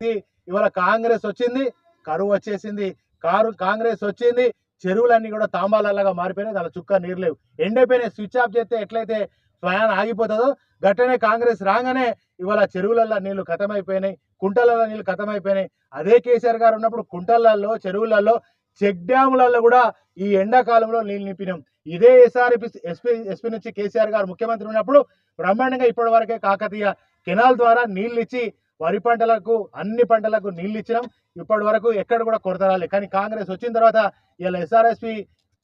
ఇవాళ కాంగ్రెస్ వచ్చింది కరువు వచ్చేసింది కారు కాంగ్రెస్ వచ్చింది చెరువులన్నీ కూడా తాంబాలలాగా మారిపోయినాయి దాని చుక్క నీరు లేవు. ఎండిపోయినాయి స్విచ్ ఆఫ్ చేస్తే ఎట్లయితే ప్రయాణం ఆగిపోతుందో గట్టనే కాంగ్రెస్ రాగానే ఇవాళ చెరువులలో నీళ్ళు కథమైపోయినాయి కుంటలలో నీళ్ళు కథమైపోయినాయి. అదే కేసీఆర్ గారు ఉన్నప్పుడు కుంటలలో చెరువులలో చెక్ డ్యాములలో కూడా ఈ ఎండాకాలంలో నీళ్ళు నింపినాం. ఇదే ఎస్ఆర్పి ఎస్పీ ఎస్పీ నుంచి కేసీఆర్ గారు ముఖ్యమంత్రి ఉన్నప్పుడు బ్రహ్మాండంగా ఇప్పటి వరకే కాకతీయ కెనాల్ ద్వారా నీళ్ళు ఇచ్చి వరి పంటలకు అన్ని పంటలకు నీళ్ళు ఇచ్చినాం. ఇప్పటి వరకు ఎక్కడ కూడా కొరత రాలేదు కానీ కాంగ్రెస్ వచ్చిన తర్వాత ఇలా ఎస్ఆర్ఎస్పి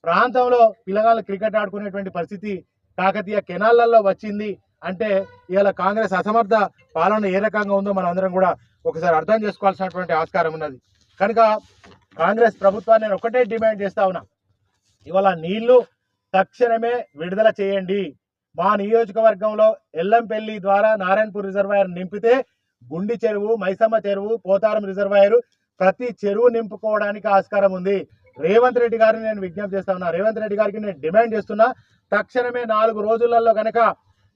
ప్రాంతంలో పిల్లగాళ్ళు క్రికెట్ ఆడుకునేటువంటి పరిస్థితి కాకతీయ కెనాళ్ళలో వచ్చింది. అంటే ఇవాళ కాంగ్రెస్ అసమర్థ పాలన ఏ రకంగా ఉందో మనం అందరం కూడా ఒకసారి అర్థం చేసుకోవాల్సినటువంటి ఆస్కారం ఉన్నది. కనుక కాంగ్రెస్ ప్రభుత్వాన్ని నేను ఒకటే డిమాండ్ చేస్తా ఉన్నా. ఇవాళ నీళ్ళు తక్షణమే విడుదల చేయండి. మా నియోజకవర్గంలో ఎల్లంపల్లి ద్వారా నారాయణపూర్ రిజర్వాయర్ నింపితే గుండి చెరువు మైసమ్మ చెరువు పోతారం రిజర్వాయర్ ప్రతి చెరువు నింపుకోవడానికి ఆస్కారం ఉంది. రేవంత్ రెడ్డి గారిని నేను విజ్ఞప్తి చేస్తా ఉన్నా. రేవంత్ రెడ్డి గారికి నేను డిమాండ్ చేస్తున్నా తక్షణమే నాలుగు రోజులలో కనుక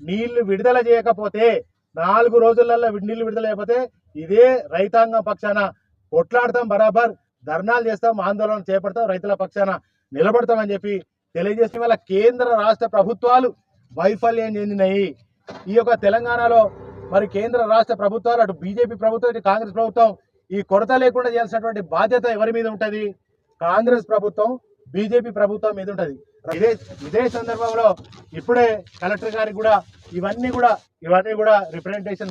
నీళ్ళు విడుదల చేయకపోతే నాలుగు రోజులలో నీళ్ళు విడుదల చేయకపోతే ఇదే రైతాంగం పక్షాన కొట్లాడతాం బరాబర్ ధర్నాలు చేస్తాం ఆందోళన చేపడతాం రైతుల పక్షాన నిలబడతామని చెప్పి తెలియజేసిన వల్ల కేంద్ర రాష్ట్ర ప్రభుత్వాలు వైఫల్యం చెందినాయి. ఈ యొక్క తెలంగాణలో మరి కేంద్ర రాష్ట్ర ప్రభుత్వాలు అటు బీజేపీ ప్రభుత్వం ఇటు కాంగ్రెస్ ప్రభుత్వం ఈ కొరత లేకుండా చేయాల్సినటువంటి బాధ్యత ఎవరి మీద ఉంటుంది? కాంగ్రెస్ ప్రభుత్వం బీజేపీ ప్రభుత్వం మీద ఉంటుంది. ఇదే ఇదే సందర్భంలో ఇప్పుడే కలెక్టర్ గారికి కూడా ఇవన్నీ కూడా ఇవన్నీ కూడా రిప్రజెంటేషన్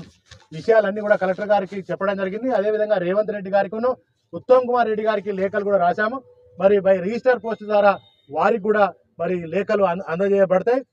విషయాలన్నీ కూడా కలెక్టర్ గారికి చెప్పడం జరిగింది. అదేవిధంగా రేవంత్ రెడ్డి గారికిను ఉత్తమ్ కుమార్ రెడ్డి గారికి లేఖలు కూడా రాశాము. మరి బై రిజిస్టర్ పోస్ట్ ద్వారా వారికి కూడా మరి లేఖలు అంద- అందజేయబడతాయి.